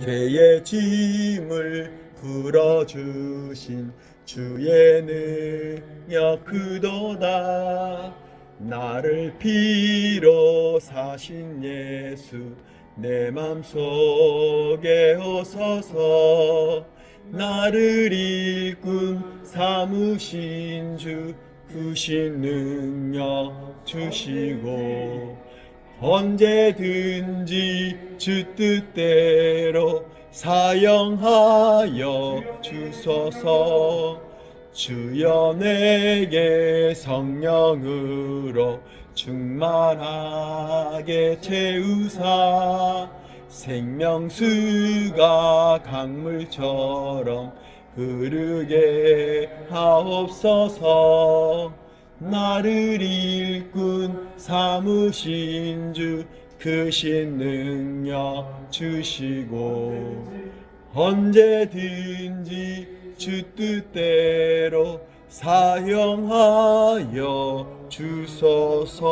죄의 짐을 풀어주신 주의 능력 그도다. 나를 피로 사신 예수 내 맘속에 오소서. 나를 일꾼 삼으신 주 크신 능력 주시고 언제든지 주 뜻대로 사용하여 주소서. 주여 내게 성령으로 충만하게 채우사. 생명수가 강물처럼 흐르게 하옵소서 나를 일꾼 삼으신 주 크신 능력 주시고 언제든지 주 뜻대로 사용하여 주소서